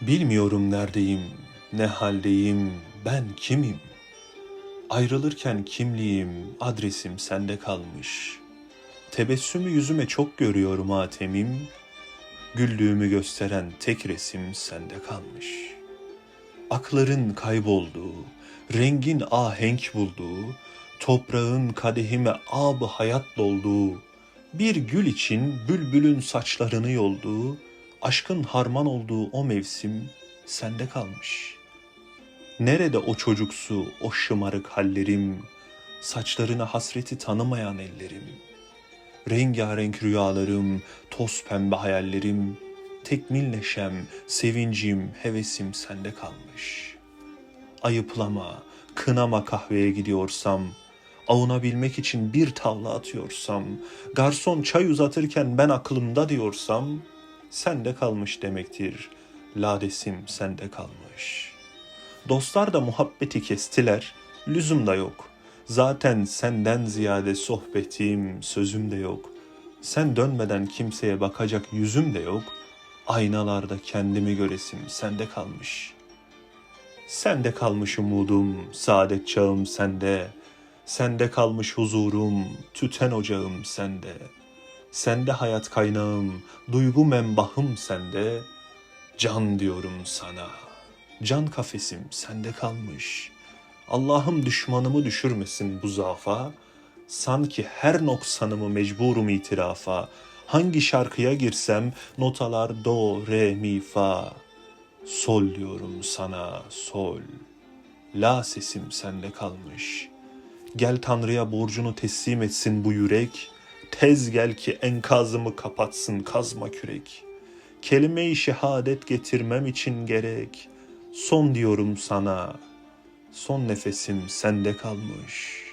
Bilmiyorum neredeyim, ne haldeyim, ben kimim? Ayrılırken kimliğim, adresim sende kalmış. Tebessümü yüzüme çok görüyorum hatemim. Güldüğümü gösteren tek resim sende kalmış. Akların kaybolduğu, rengin ahenk bulduğu, toprağın kadehime ab hayat dolduğu, bir gül için bülbülün saçlarını yolduğu, aşkın harman olduğu o mevsim sende kalmış. Nerede o çocuksu, o şımarık hallerim, saçlarına hasreti tanımayan ellerim, rengarenk rüyalarım, toz pembe hayallerim, tekmil neşem, sevincim, hevesim sende kalmış. Ayıplama, kınama kahveye gidiyorsam, avunabilmek için bir tavla atıyorsam, garson çay uzatırken ben aklımda diyorsam, sende kalmış demektir. Ladesim sende kalmış. Dostlar da muhabbeti kestiler, lüzum da yok. Zaten senden ziyade sohbetim, sözüm de yok. Sen dönmeden kimseye bakacak yüzüm de yok. Aynalarda kendimi göresim sende kalmış. Sende kalmış umudum, saadet çağım sende. Sende kalmış huzurum, tüten ocağım sende. Sende hayat kaynağım, duygu membahım sende. Can diyorum sana. Can kafesim sende kalmış. Allah'ım düşmanımı düşürmesin bu zafa. Sanki her noksanımı mecburum itirafa. Hangi şarkıya girsem notalar do, re, mi, fa. Sol diyorum sana, sol. La sesim sende kalmış. Gel Tanrı'ya borcunu teslim etsin bu yürek. Tez gel ki enkazımı kapatsın kazma kürek. Kelime-i şehadet getirmem için gerek. Son diyorum sana. Son nefesim sende kalmış.''